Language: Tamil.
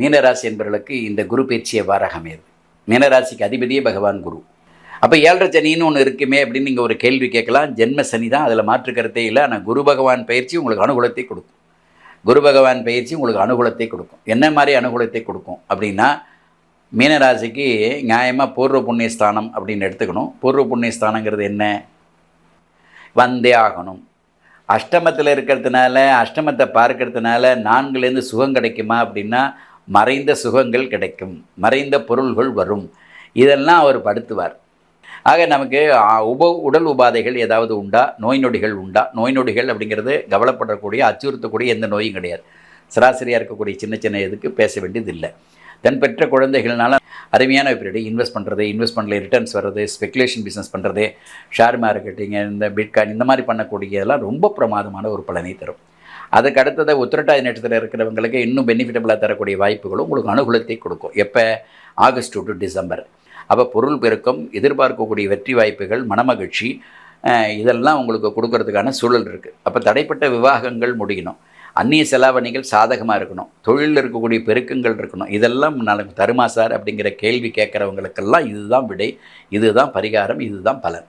மீனராசி என்பவர்களுக்கு இந்த குரு பயிற்சி எவ்வாறாக அமையுது மீனராசிக்கு அதிபதியே பகவான் குரு. அப்போ ஏழரை சனின்னு ஒன்று இருக்குமே அப்படின்னு நீங்கள் ஒரு கேள்வி கேட்கலாம். ஜென்ம சனி தான் அதில் மாற்று கருத்தே இல்லை. ஆனால் குரு பகவான் பயிற்சி உங்களுக்கு அனுகூலத்தை கொடுக்கும். குரு பகவான் பயிற்சி உங்களுக்கு அனுகூலத்தை கொடுக்கும். என்ன மாதிரி அனுகூலத்தை கொடுக்கும் அப்படின்னா மீனராசிக்கு நியாயமாக பூர்வ புண்ணியஸ்தானம் அப்படின்னு எடுத்துக்கணும். பூர்வ புண்ணிய ஸ்தானங்கிறது என்ன? வந்தே ஆகணும். அஷ்டமத்தில் இருக்கிறதுனால அஷ்டமத்தை பார்க்கறதுனால நான்குலேருந்து சுகம் கிடைக்குமா அப்படின்னா மறைந்த சுகங்கள் கிடைக்கும் மறைந்த பொருள்கள் வரும். இதெல்லாம் அவர் படுத்துவார். ஆக நமக்கு உப உடல் உபாதைகள் ஏதாவது உண்டா? நோய் நொடிகள் உண்டா? நோய் நொடிகள் அப்படிங்கிறது கவலைப்படக்கூடிய அச்சுறுத்தக்கூடிய எந்த நோயும் கிடையாது. சராசரியாக இருக்கக்கூடிய சின்ன சின்ன இதுக்கு பேச வேண்டியது இல்லை தன் பெற்ற குழந்தைகள்னால அருமையான பீரியடு இன்வெஸ்ட் பண்ணுறது இன்வெஸ்ட் பண்ணல ரிட்டர்ன்ஸ் வர்றது ஸ்பெகுலேஷன் பிஸ்னஸ் பண்ணுறது ஷேர் மார்க்கெட்டிங் இந்த பிட்காயின் இந்த மாதிரி பண்ணக்கூடியதெல்லாம் ரொம்ப பிரமாதமான ஒரு பலனை தரும். அதுக்கு அடுத்ததை உத்திரட்டாதி நட்சத்திரம் இருக்கிறவங்களுக்கு இன்னும் பெனிஃபிட்டபுளாக தரக்கூடிய வாய்ப்புகளும் உங்களுக்கு அனுகூலத்தை கொடுக்கும். எப்போ? August to December. அப்போ பொருள் பெருக்கம் எதிர்பார்க்கக்கூடிய வெற்றி வாய்ப்புகள் மனமகிழ்ச்சி இதெல்லாம் உங்களுக்கு கொடுக்கறதுக்கான சூழல் இருக்குது அப்போ தடைப்பட்ட விவாகங்கள் முடியணும். அந்நிய செலாவணிகள் சாதகமாக இருக்கணும். தொழிலில் இருக்கக்கூடிய பெருக்கங்கள் இருக்கணும். இதெல்லாம் நமக்கு தருமா சார் அப்படிங்கிற கேள்வி கேட்குறவங்களுக்கெல்லாம் இதுதான் விடை. இதுதான் பரிகாரம். இதுதான் பலன்.